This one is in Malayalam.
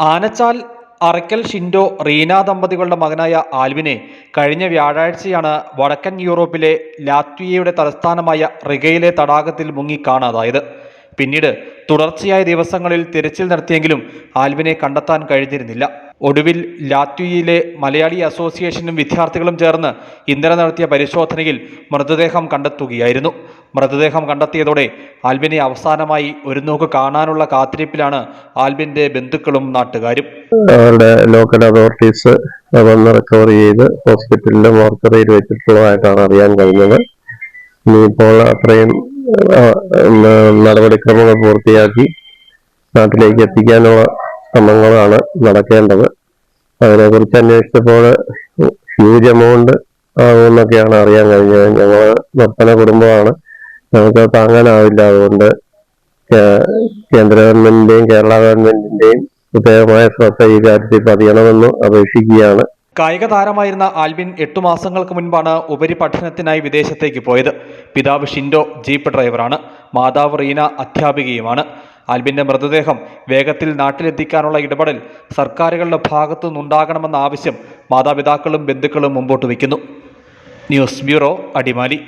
ആനച്ചാൽ അറയ്ക്കൽ ഷിൻഡോ റീന ദമ്പതികളുടെ മകനായ ആൽവിനെ കഴിഞ്ഞ വ്യാഴാഴ്ചയാണ് വടക്കൻ യൂറോപ്പിലെ ലാത്വിയയുടെ തലസ്ഥാനമായ റിഗയിലെ തടാകത്തിൽ മുങ്ങി കാണാതായത്. പിന്നീട് തുടർച്ചയായ ദിവസങ്ങളിൽ തിരച്ചിൽ നടത്തിയെങ്കിലും ആൽവിനെ കണ്ടെത്താൻ കഴിഞ്ഞിരുന്നില്ല. ഒടുവിൽ ലാത്വിയിലെ മലയാളി അസോസിയേഷനും വിദ്യാർത്ഥികളും ചേർന്ന് ഇന്നലെ നടത്തിയ പരിശോധനയിൽ മൃതദേഹം കണ്ടെത്തുകയായിരുന്നു. മൃതദേഹം കണ്ടെത്തിയതോടെ ആൽബിനെ അവസാനമായി ഒരു നോക്ക് കാണാനുള്ള കാത്തിരിപ്പിലാണ് ആൽബിന്റെ ബന്ധുക്കളും നാട്ടുകാരും. അവരുടെ ലോക്കൽ അതോറിറ്റീസ് വന്ന് റിക്കവർ ചെയ്ത് ഹോസ്പിറ്റലിലെ മോർച്ചറിയിൽ വെച്ചിട്ടുള്ളതായിട്ടാണ് അറിയാൻ കഴിഞ്ഞത്. ഇനിയിപ്പോൾ അത്രയും നടപടിക്രമങ്ങൾ പൂർത്തിയാക്കി നാട്ടിലേക്ക് എത്തിക്കാനുള്ള ശ്രമങ്ങളാണ് നടക്കേണ്ടത്. അതിനെക്കുറിച്ച് അന്വേഷിച്ചപ്പോൾ ഹ്യൂജ് എമൗണ്ട് ആകുമെന്നൊക്കെയാണ് അറിയാൻ കഴിഞ്ഞത്. ഞങ്ങൾ നിർത്തന കുടുംബമാണ്. ഞങ്ങൾക്ക് താങ്ങാനാവില്ല. അതുകൊണ്ട് കേന്ദ്ര ഗവൺമെന്റിന്റെയും കേരള ഗവൺമെന്റിന്റെയും പ്രത്യേകമായ ശ്രദ്ധ ഈ കാര്യത്തിൽ പതിയണമെന്ന് അപേക്ഷിക്കുകയാണ്. കായിക താരമായിരുന്ന ആൽബിൻ എട്ടു മാസങ്ങൾക്ക് മുൻപാണ് ഉപരിപഠനത്തിനായി വിദേശത്തേക്ക് പോയത്. പിതാവ് ഷിൻഡോ ജീപ്പ് ഡ്രൈവറാണ്. മാതാവ് റീന അധ്യാപികയുമാണ്. ആൽബിന്റെ മൃതദേഹം വേഗത്തിൽ നാട്ടിലെത്തിക്കാനുള്ള ഇടപെടൽ സർക്കാരുകളുടെ ഭാഗത്തു നിന്നുണ്ടാകണമെന്ന ആവശ്യം മാതാപിതാക്കളും ബന്ധുക്കളും മുമ്പോട്ട് വയ്ക്കുന്നു. News bureau Adimali.